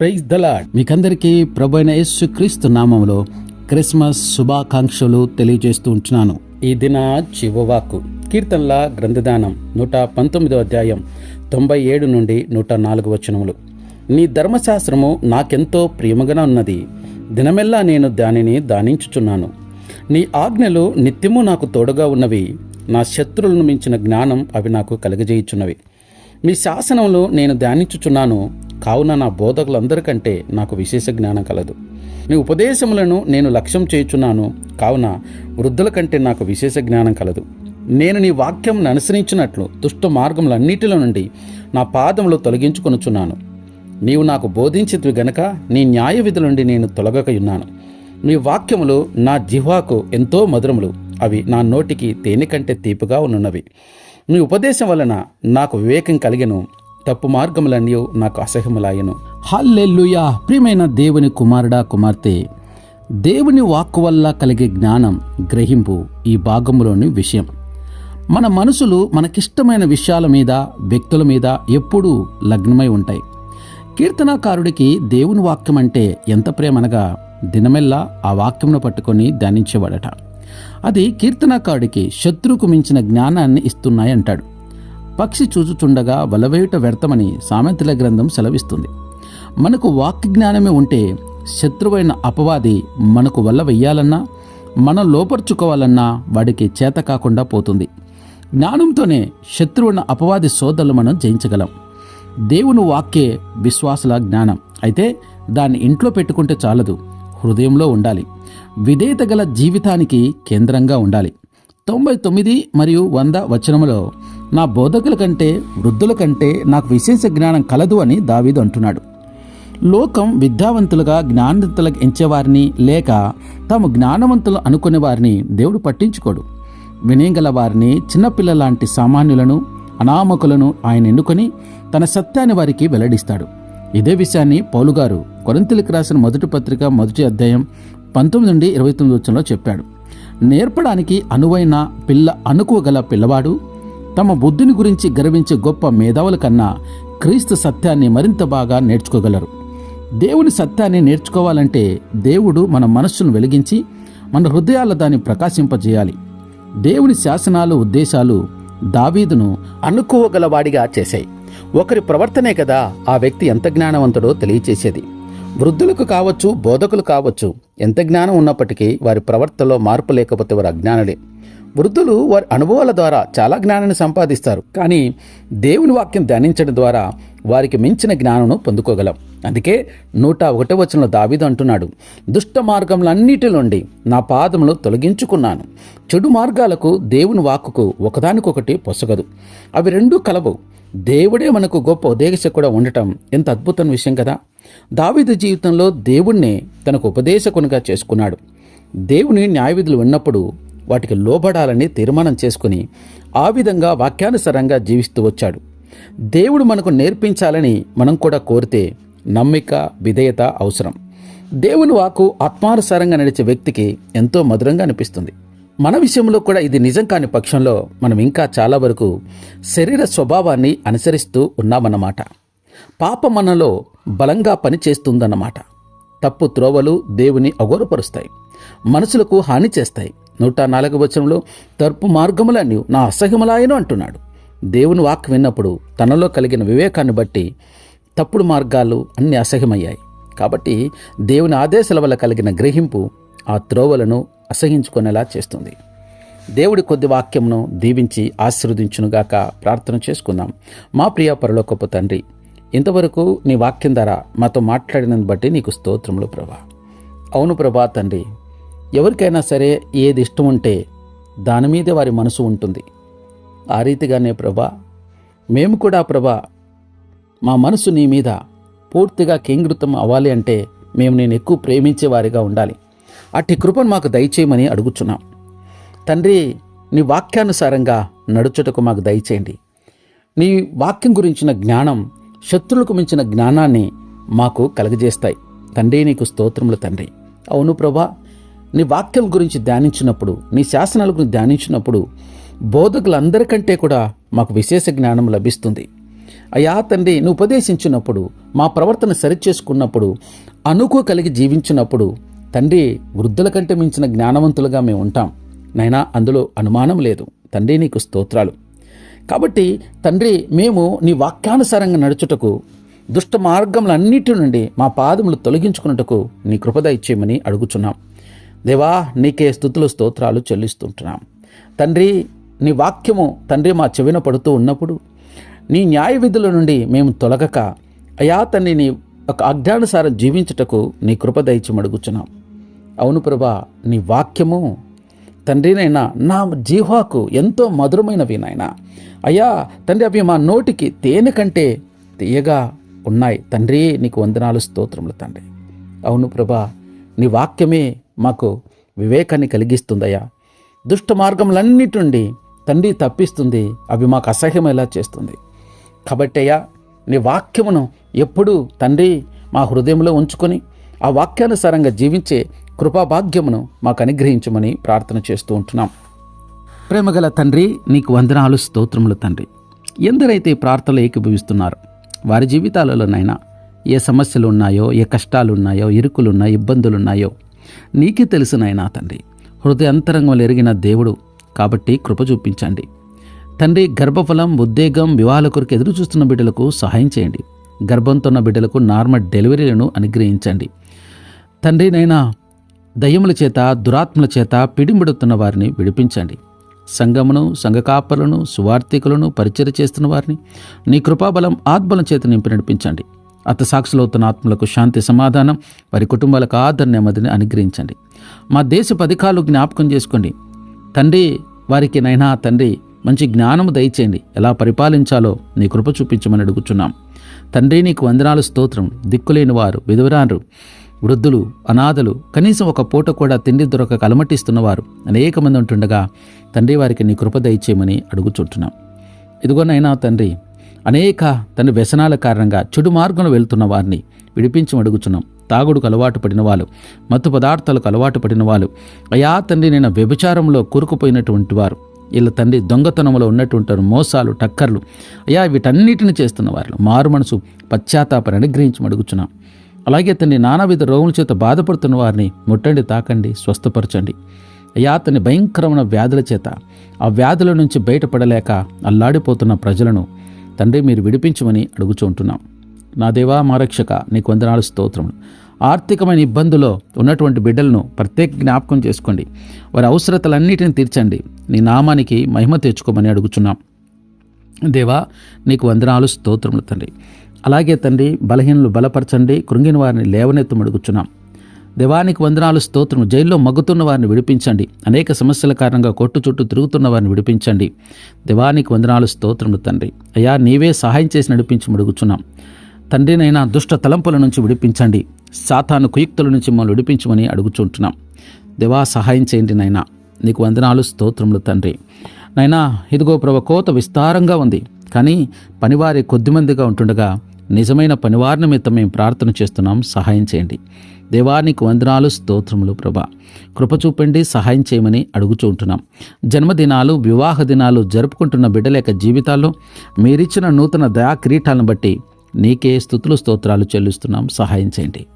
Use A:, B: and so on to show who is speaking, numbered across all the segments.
A: Praise the Lord మీకందరికీ ప్రభు అయిన యేసు క్రీస్తు నామంలో క్రిస్మస్ శుభాకాంక్షలు తెలియజేస్తూ ఉంటున్నాను. ఈ దిన చివవాకు కీర్తనల గ్రంథదానం నూట పంతొమ్మిదో అధ్యాయం తొంభై ఏడు నుండి నూట నాలుగు వచనములు. నీ ధర్మశాస్త్రము నాకెంతో ప్రియముగా ఉన్నది. దినమెల్లా నేను దానిని దానించుచున్నాను. నీ ఆజ్ఞలు నిత్యము నాకు తోడుగా ఉన్నవి. నా శత్రువులను మించిన జ్ఞానం అవి నాకు కలుగజేయుచున్నవి. మీ శాసనంలో నేను ధ్యానించుచున్నాను కావున నా బోధకులందరికంటే నాకు విశేష జ్ఞానం కలదు. మీ ఉపదేశములను నేను లక్ష్యం చేయుచున్నాను కావున వృద్ధుల కంటే నాకు విశేష జ్ఞానం కలదు. నేను నీ వాక్యం అనుసరించినట్లు దుష్ట మార్గములన్నిటిలో నుండి నా పాదములు తొలగించుకొనుచున్నాను. నీవు నాకు బోధించితివి గనక నీ న్యాయ విధుల నుండి నేను తొలగకయున్నాను. నీ వాక్యములు నా జిహ్వాకు ఎంతో మధురములు అవి నా నోటికి తేనె కంటే తీపిగా ఉన్నవి. నీ ఉపదేశం వలన నాకు వివేకం కలిగను. తప్పు మార్గములన్నీ నాకు అసహ్యములాయను. హల్లెల్లుయా ప్రియమైన దేవుని కుమారుడా కుమార్తె! దేవుని వాక్కు వల్ల కలిగే జ్ఞానం గ్రహింపు ఈ భాగంలోని విషయం. మన మనసులు మనకిష్టమైన విషయాల మీద వ్యక్తుల మీద ఎప్పుడూ లగ్నమై ఉంటాయి. కీర్తనాకారుడికి దేవుని వాక్యం అంటే ఎంత ప్రేమనగా దినమెల్లా ఆ వాక్యమును పట్టుకొని ధ్యానించేవాడట. అది కీర్తనకారుడికి శత్రువుకు మించిన జ్ఞానాన్ని ఇస్తున్నాయంటాడు పక్షి చూచుచుండగా వలవేయుట వ్యర్థమని సామెతల గ్రంథం సెలవిస్తుంది. మనకు వాక్య జ్ఞానమే ఉంటే శత్రువైన అపవాది మనకు వల్ల వెయ్యాలన్నా మనం లోపరుచుకోవాలన్నా వాడికి చేత కాకుండా పోతుంది. జ్ఞానంతోనే శత్రువున్న అపవాది సోదరులు మనం జయించగలం. దేవుని వాక్యే విశ్వాసుల జ్ఞానం. అయితే దాన్ని ఇంట్లో పెట్టుకుంటే చాలదు హృదయంలో ఉండాలి. విధేయత గల జీవితానికి కేంద్రంగా ఉండాలి. తొంభై తొమ్మిది మరియు వంద వచనములో నా బోధకుల కంటే వృద్ధుల కంటే నాకు విశేష జ్ఞానం కలదు అని దావీదు అంటున్నాడు. లోకం విద్యావంతులుగా జ్ఞానవంతులకు ఎంచేవారిని లేక తాము జ్ఞానవంతులు అనుకునే వారిని దేవుడు పట్టించుకోడు. వినయగల వారిని చిన్నపిల్లలాంటి సామాన్యులను అనామకులను ఆయన ఎన్నుకొని తన సత్యాన్ని వారికి వెల్లడిస్తాడు. ఇదే విషయాన్ని పౌలుగారు కొరంతిలికి రాసిన మొదటి పత్రిక మొదటి అధ్యాయం పంతొమ్మిది నుండి ఇరవై తొమ్మిది వచ్చంలో చెప్పాడు. నేర్పడానికి అనువైన పిల్ల అనుకోగల పిల్లవాడు తమ బుద్ధిని గురించి గర్వించే గొప్ప మేధావుల కన్నా క్రీస్తు సత్యాన్ని మరింత బాగా నేర్చుకోగలరు. దేవుని సత్యాన్ని నేర్చుకోవాలంటే దేవుడు మన మనస్సును వెలిగించి మన హృదయాల దాన్ని ప్రకాశింపజేయాలి. దేవుని శాసనాలు ఉద్దేశాలు దావీదును అనుకోగలవాడిగా చేశాయి. ఒకరి ప్రవర్తనే కదా ఆ వ్యక్తి ఎంత జ్ఞానవంతుడో తెలియచేసేది. వృద్ధులకు కావచ్చు బోధకులు కావచ్చు ఎంత జ్ఞానం ఉన్నప్పటికీ వారి ప్రవర్తనలో మార్పు లేకపోతే వారు అజ్ఞానులే. వృద్ధులు వారి అనుభవాల ద్వారా చాలా జ్ఞానాన్ని సంపాదిస్తారు. కానీ దేవుని వాక్యం ధ్యానించడం ద్వారా వారికి మించిన జ్ఞానను పొందుకోగలం. అందుకే నూట ఒకటో వచనంలో దావిదు అంటున్నాడు దుష్ట మార్గములన్నిటి నుండి నా పాదములు తొలగించుకున్నాను. చెడు మార్గాలకు దేవుని వాక్కుకు ఒకదానికొకటి పొసగదు. అవి రెండూ కలవు. దేవుడే మనకు గొప్ప ఉపదేశకుడు ఉండటం ఎంత అద్భుతమైన విషయం కదా! దావీదు జీవితంలో దేవుణ్ణే తనకు ఉపదేశకునిగా చేసుకున్నాడు. దేవుని న్యాయవిధులు ఉన్నప్పుడు వాటికి లోబడాలని తీర్మానం చేసుకుని ఆ విధంగా వాక్యానుసారంగా జీవిస్తూ వచ్చాడు. దేవుడు మనకు నేర్పించాలని మనం కూడా కోరితే నమ్మిక విధేయత అవసరం. దేవుని వాకు ఆత్మానుసారంగా నడిచే వ్యక్తికి ఎంతో మధురంగా అనిపిస్తుంది. మన విషయంలో కూడా ఇది నిజం కాని పక్షంలో మనం ఇంకా చాలా వరకు శరీర స్వభావాన్ని అనుసరిస్తూ ఉన్నామన్నమాట. పాప మనలో బలంగా పనిచేస్తుందన్నమాట. తప్పు త్రోవలు దేవుని అగోరపరుస్తాయి మనసులకు హాని చేస్తాయి. నూట నాలుగు వచనంలో తప్పు మార్గములన్నీ నా అసహ్యములాయను అంటున్నాడు. దేవుని వాక్ విన్నప్పుడు తనలో కలిగిన వివేకాన్ని బట్టి తప్పుడు మార్గాలు అన్ని అసహ్యమయ్యాయి. కాబట్టి దేవుని ఆదేశాల వల్ల కలిగిన గ్రహింపు ఆ త్రోవలను అసహించుకునేలా చేస్తుంది. దేవుడి కొద్ది వాక్యమును దీవించి ఆశీర్వదించునుగాక ప్రార్థన చేసుకుందాం. మా ప్రియ పరలోకపు తండ్రి ఇంతవరకు నీ వాక్యం ద్వారా మాతో మాట్లాడినందుకు బట్టి నీకు స్తోత్రములు ప్రభా. అవును ప్రభా తండ్రి ఎవరికైనా సరే ఏది ఇష్టం ఉంటే దాని మీదే వారి మనసు ఉంటుంది. ఆ రీతిగానే ప్రభా మేము కూడా ప్రభా మా మనసు నీ మీద పూర్తిగా కేంద్రితం అవ్వాలి అంటే మేము నేను ఎక్కువ ప్రేమించే వారిగా ఉండాలి. అట్టి కృపను మాకు దయచేయమని అడుగుచున్నాం. తండ్రి నీ వాక్యానుసారంగా నడుచుటకు మాకు దయచేయండి. నీ వాక్యం గురించిన జ్ఞానం శత్రులకు మించిన జ్ఞానాన్ని మాకు కలగజేస్తాయి. తండ్రి నీకు స్తోత్రములు తండ్రి. అవును ప్రభా నీ వాక్యం గురించి ధ్యానించినప్పుడు నీ శాసనాల గురించి ధ్యానించినప్పుడు బోధకులందరికంటే కూడా మాకు విశేష జ్ఞానం లభిస్తుంది. అయ్యా తండ్రి నువ్వు ఉపదేశించినప్పుడు మా ప్రవర్తన సరిచేసుకున్నప్పుడు అనుకు కలిగి జీవించినప్పుడు తండ్రి వృద్ధుల కంటే మించిన జ్ఞానవంతులుగా మేము ఉంటాం. నైనా అందులో అనుమానం లేదు. తండ్రి నీకు స్తోత్రాలు. కాబట్టి తండ్రి మేము నీ వాక్యానుసారంగా నడుచుటకు దుష్ట మార్గములన్నిటి నుండి మా పాదములు తొలగించుకున్నటకు నీ కృపద ఇచ్చేయమని అడుగుచున్నాం. దేవా నీకే స్థుతులు స్తోత్రాలు చెల్లిస్తుంటున్నాం. తండ్రి నీ వాక్యము తండ్రి మా చెవిన పడుతూ ఉన్నప్పుడు నీ న్యాయ విధుల నుండి మేము తొలగక అయా తండ్రి నీ ఒక అజ్ఞానుసారం జీవించుటకు నీ కృప దయచి అడుగుచున్నాం. అవును ప్రభా నీ వాక్యము తండ్రినైనా నా జీవాకు ఎంతో మధురమైనవి నాయన. అయ్యా తండ్రి అవి మా నోటికి తేనె కంటే తీయగా ఉన్నాయి. తండ్రి నీకు వందనాలు స్తోత్రములు తండ్రి. అవును ప్రభా నీ వాక్యమే మాకు వివేకాన్ని కలిగిస్తుందయ్యా. దుష్ట మార్గములన్నిటి నుండి తండ్రి తప్పిస్తుంది అవి మాకు అసహ్యమేలా చేస్తుంది. కాబట్టి అయ్యా నీ వాక్యమును ఎప్పుడూ తండ్రి మా హృదయంలో ఉంచుకొని ఆ వాక్యానుసారంగా జీవించే కృపాభాగ్యమును మాకు అనుగ్రహించమని ప్రార్థన చేస్తూ ఉంటున్నాం. ప్రేమగల తండ్రి నీకు వందనాలు స్తోత్రములు తండ్రి. ఎందరైతే ప్రార్థనలు ఏకీభవిస్తున్నారు వారి జీవితాలలోనైనా ఏ సమస్యలు ఉన్నాయో ఏ కష్టాలు ఉన్నాయో ఇరుకులున్నాయో ఇబ్బందులున్నాయో నీకే తెలుసునైనా తండ్రి. హృదయంతరంగంలో ఎరిగిన దేవుడు కాబట్టి కృప చూపించండి. తండ్రి గర్భఫలం ఉద్వేగం వివాహాల కొరకు ఎదురు చూస్తున్న బిడ్డలకు సహాయం చేయండి. గర్భంతో ఉన్న బిడ్డలకు నార్మల్ డెలివరీలను అనుగ్రహించండి. తండ్రినైనా దయ్యముల చేత దురాత్మల చేత పిడిమిడుతున్న వారిని విడిపించండి. సంఘమును సంఘకాపరులను సువార్థికులను పరిచయ చేస్తున్న వారిని నీ కృపాబలం ఆత్మల చేత నింపి నడిపించండి. అత్తసాక్షులవుతున్న ఆత్మలకు శాంతి సమాధానం వారి కుటుంబాలకు ఆదరణ నెమ్మదిని అనుగ్రహించండి. మా దేశ పథకాలు జ్ఞాపకం చేసుకోండి. తండ్రి వారికి నైనా తండ్రి మంచి జ్ఞానము దయచేయండి. ఎలా పరిపాలించాలో నీ కృప చూపించమని అడుగుచున్నాం. తండ్రి నీకు వందనాలు స్తోత్రం. దిక్కులేని వారు విధవరారు వృద్ధులు అనాథలు కనీసం ఒక పూట కూడా తిండి దొరకక అలమటిస్తున్నవారు అనేక మంది ఉంటుండగా తండ్రి వారికి నీ కృప దయచేయమని అడుగుచుంటున్నాం. ఇదిగోనైనా తండ్రి అనేక తండ్రి వ్యసనాల కారణంగా చెడు మార్గంలో వెళ్తున్న వారిని విడిపించి అడుగుచున్నాం. తాగుడుకు అలవాటు పడిన వాళ్ళు మత్తు పదార్థాలకు అలవాటు పడిన వాళ్ళు అయా తండ్రి నేను వ్యభిచారంలో కూరుకుపోయినటువంటి వారు వీళ్ళ తండ్రి దొంగతనంలో ఉన్నటువంటి మోసాలు టక్కర్లు అయా వీటన్నిటిని చేస్తున్న వారు మారు మనసు పశ్చాత్తాపని అనుగ్రహించి అడుగుచున్నాం. అలాగే అతన్ని నానావిధ రోగుల చేత బాధపడుతున్న వారిని ముట్టండి తాకండి స్వస్థపరచండి. అయ్యా అతని భయంకరమైన వ్యాధుల చేత ఆ వ్యాధుల నుంచి బయటపడలేక అల్లాడిపోతున్న ప్రజలను తండ్రి మీరు విడిపించమని అడుగుచుంటున్నాం నా దేవా మారక్షక నీకు వందనాలు స్తోత్రములు. ఆర్థికమైన ఇబ్బందులో ఉన్నటువంటి బిడ్డలను ప్రత్యేక జ్ఞాపకం చేసుకోండి. వారి అవసరతలన్నిటిని తీర్చండి. నీ నామానికి మహిమ తెచ్చుకోమని అడుగుచున్నాం. దేవా నీకు వందనాలు స్తోత్రములు తండ్రి. అలాగే తండ్రి బలహీనలు బలపరచండి కృంగిన వారిని లేవనెత్తు అడుగుచున్నాం దేవానికి వందనాలు స్తోత్రం జైల్లో మగ్గుతున్న వారిని విడిపించండి. అనేక సమస్యల కారణంగా కొట్టు చుట్టూ తిరుగుతున్న వారిని విడిపించండి. దేవానికి వందనాలు స్తోత్రములు తండ్రి. అయ్యా నీవే సహాయం చేసి నడిపించి మడుగుచున్నాం. తండ్రినైనా దుష్ట తలంపుల నుంచి విడిపించండి. సాతాను కుయుక్తుల నుంచి మమ్మల్ని విడిపించమని అడుగుచుంటున్నాం. దేవా సహాయం చేయండి నైనా నీకు వందనాలు స్తోత్రములు తండ్రి. నైనా ఇదిగో ప్రభ కోత విస్తారంగా ఉంది. కానీ పనివారి కొద్దిమందిగా ఉంటుండగా నిజమైన పనివారి నిమిత్తం మేము ప్రార్థన చేస్తున్నాం. సహాయం చేయండి. దేవానికి వందనాలు స్తోత్రములు ప్రభ. కృప చూపండి సహాయం చేయమని అడుగుచూ ఉంటున్నాం. జన్మదినాలు వివాహ దినాలు జరుపుకుంటున్న బిడ్డల యొక్క జీవితాల్లో మీరిచ్చిన నూతన దయా కిరీటాలను బట్టి నీకే స్థుతులు స్తోత్రాలు చెల్లిస్తున్నాం. సహాయం చేయండి.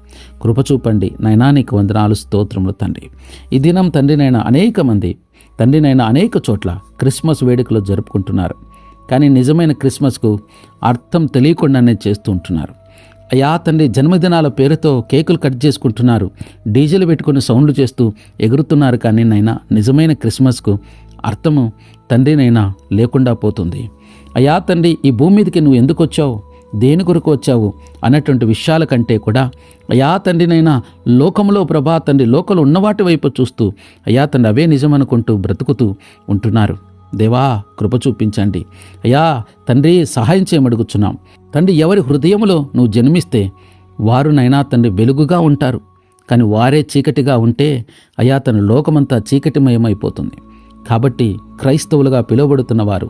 A: కృప చూపండి. నైనా నీకు వందనాలు స్తోత్రములు తండ్రి. ఈ దినం తండ్రినైనా అనేక మంది తండ్రినైనా అనేక చోట్ల క్రిస్మస్ వేడుకలు జరుపుకుంటున్నారు. కానీ నిజమైన క్రిస్మస్కు అర్థం తెలియకుండానే చేస్తూ ఉంటున్నారు. అయ్యా తండ్రి జన్మదినాల పేరుతో కేకులు కట్ చేసుకుంటున్నారు. డీజిల్ పెట్టుకుని సౌండ్లు చేస్తూ ఎగురుతున్నారు కానీ నైనా నిజమైన క్రిస్మస్కు అర్థము తండ్రినైనా లేకుండా పోతుంది. అయ్యా తండ్రి ఈ భూమి మీదకి నువ్వు ఎందుకు వచ్చావు? దేని కొరకు వచ్చావు? అన్నటువంటి విషయాల కంటే కూడా అయా తండ్రినైనా లోకంలో ప్రభా తండ్రి లోకంలో ఉన్నవాటి వైపు చూస్తూ అయా తండ్రి అవే నిజమనుకుంటూ బ్రతుకుతూ ఉంటున్నారు. దేవా కృప చూపించండి. అయ్యా తండ్రి సహాయం చేయమడుగుచున్నాం. తండ్రి ఎవరి హృదయములో నువ్వు జన్మిస్తే వారునైనా తండ్రి వెలుగుగా ఉంటారు. కానీ వారే చీకటిగా ఉంటే అయా తన లోకమంతా చీకటిమయమైపోతుంది. కాబట్టి క్రైస్తవులుగా పిలువబడుతున్నవారు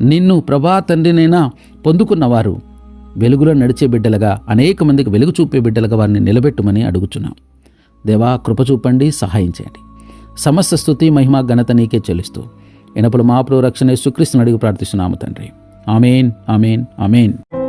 A: నిన్ను ప్రభా తండ్రినైనా పొందుకున్నవారు వెలుగులో నడిచే బిడ్డలుగా అనేక మందికి వెలుగు చూపే బిడ్డలుగా వారిని నిలబెట్టుమని అడుగుచున్నాం. దేవా కృప చూపండి సహాయం చేయండి. సమస్త స్థుతి మహిమ ఘనత నీకే చెల్లిస్తూ ఎనపలు మా ప్రభు రక్షణ యేసుక్రీస్తుని అడిగి ప్రార్థిస్తున్నాము తండ్రి. Amen amen amen.